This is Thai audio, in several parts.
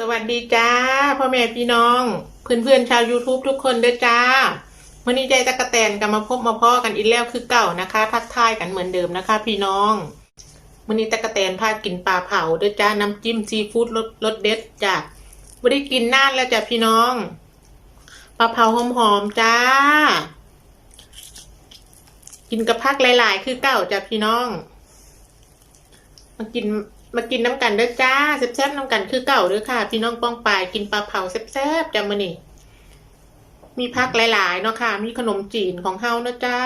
สวัสดีจ้าพ่อแม่พี่น้อง เพื่อนเพื่อนๆชาว YouTube ทุกคนเด้อจ้ามื่อนี้ใจตะกะแตนกลับมาพบมาพ่อกันอีกแล้วคือเก่านะคะ ทักทายกันเหมือนเดิมนะคะ พี่น้องมื่อนี้ตะกะแตนพากินปลาเผาเด้อจ้าน้ำจิ้มซีฟู้ดรสรสเด็ดจ้าไม่ได้กินนานแล้วจ้ะพี่น้องปลาเผาหอมๆจ้า กินกับพักหลาย ๆ คือเก่าจ้ะพี่น้องมากิน มากินน้ำกันเด้อจ้าแซ่บๆน้ำกันคือเก่าเด้อค่ะ พี่น้องป้องปายกินปลาเผาแซ่บๆจ้ามื้อนี้มีพักหลายๆเนาะค่ะ มีขนมจีนของเฮาเนาะจ้า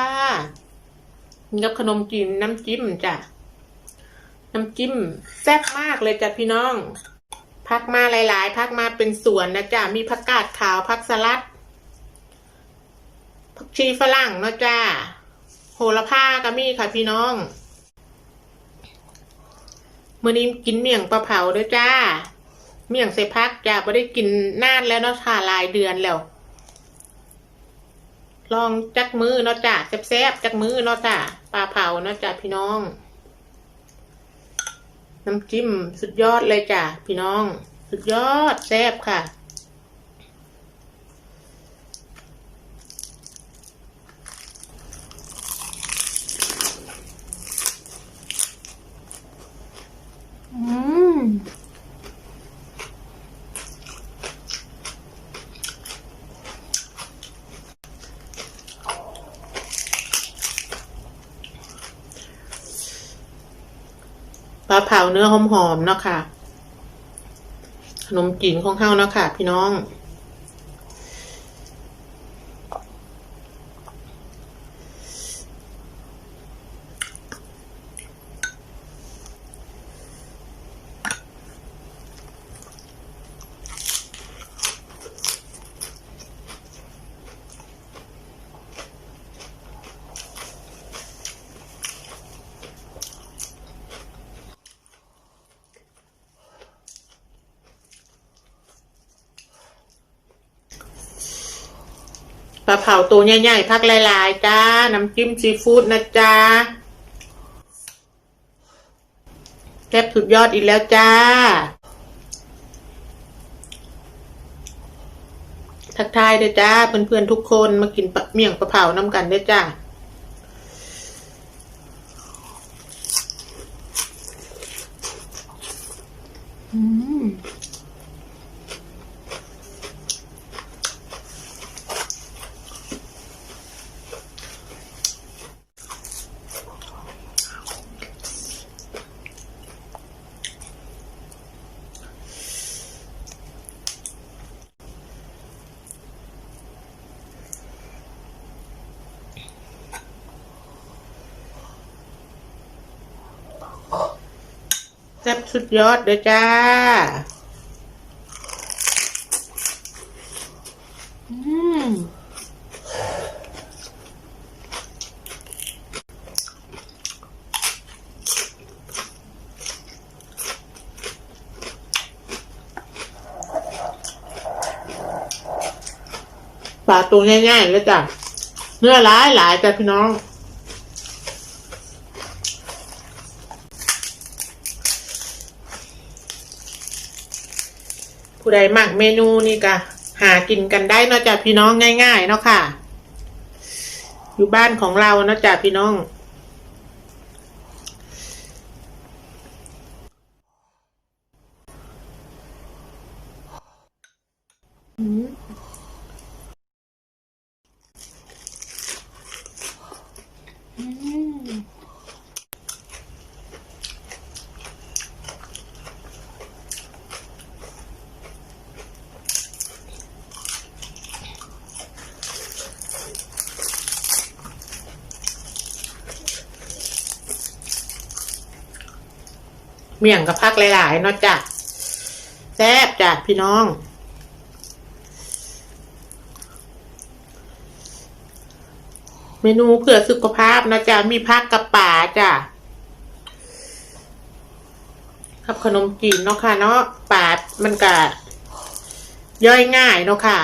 มีกับขนมจีนน้ำจิ้มจ้ะน้ำจิ้มแซ่บมากเลยจ้ะพี่น้อง พักมาหลาย ๆ พักมาเป็นสวนนะจ้ะมีผักกาดขาวผักสลัดผักชีฝรั่งเนาะจ้าโหระพาก็มีค่ะพี่น้อง มื่อนี้กินเมี่ยงปลาเผาด้วยจ้า เมี่ยงใส่พักจ้าไม่ได้กินนานแล้วเนาะค่ะหลายเดือนแล้ว ลองจักมือเนาะจ้าแซ่บๆจักมือเนาะจ้าปลาเผาเนาะจ้าพี่น้อง น้ำจิ้มสุดยอดเลยจ้าพี่น้อง สุดยอดแซ่บค่ะ อืม ปลาเผาเนื้อหอมๆเนาะค่ะ ขนมจีนของเฮาเนาะค่ะ พี่น้อง ปลาเผาตัวใหญ่ๆพักหลายๆจ้า น้ำจิ้มซีฟู้ดนะจ้าแซ่บสุดยอดอีกแล้วจ้า ทักทายเด้จ้า เพื่อนๆทุกคนมากินเมี่ยงปลาเผาน้ำกันเด้อจ้าอืม แซ่บสุดยอดเลยจ้าอืมปลาตัวง่ายๆเลยจ้ะเนื้อหลายหลายๆจ้ะพี่น้อง ผู้ใดมักเมนูนี่ก็หากินกันได้นอกจากพี่น้องง่าย ๆ เนาะค่ะ อยู่บ้านของเรานอกจากพี่น้อง อืมอืม เมี่ยงกับพักหลายๆเนาะจ้ะแซ่บจ้ะพี่น้องเมนูเพื่อสุขภาพนะจ๊ะ มีพักกับป่าจ้ะครับขนมจีนเนาะค่ะเนาะป่ามันก็ย่อยง่ายเนาะค่ะ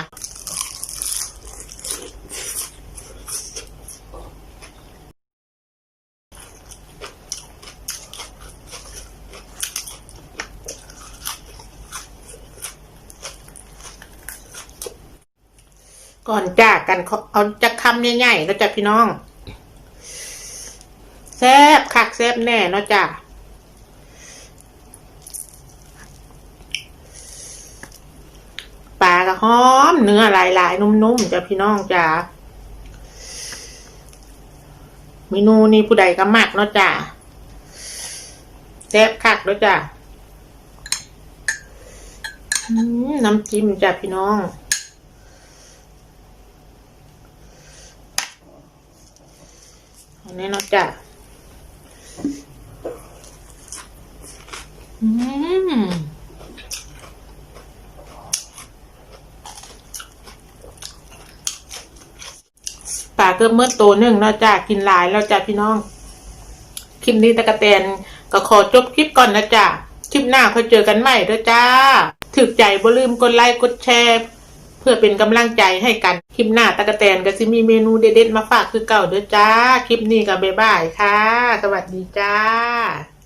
ก่อนจ้ากันขอเอาจะคำใหญ่ๆแล้วจ้ะพี่น้องแซบคักแซบแน่เนาะจ้ะปลาก็หอมเนื้อหลายๆ นุ่มๆจ้ะพี่น้องจ้ะเมนูนี้ผู้ใดก็มักเนาะจ้ะแซบคักเนาะจ้ะน้ำจิ้มจ้ะพี่น้อง อันนี้นาะจ้ะอืมปลาเกือบเมื่อตัวหนึ่งเนาะจ้ะกินหลายแล้วจ้ะพี่น้อง คลิปนี้ตะกะแตนก็ขอจบคลิปก่อนนะจ้ะคลิปหน้าค่อยเจอกันใหม่เด้อจ้า ถึกใจบ่ลืมกดไลค์กดแชร์ เพื่อเป็นกำลังใจให้กัน คลิปหน้าตะกะแตนก็จะมีเมนูเด็ดๆมาฝากคือเก่าเด้อจ้า คลิปนี้ก็บ๊ายบายค่ะ สวัสดีจ้า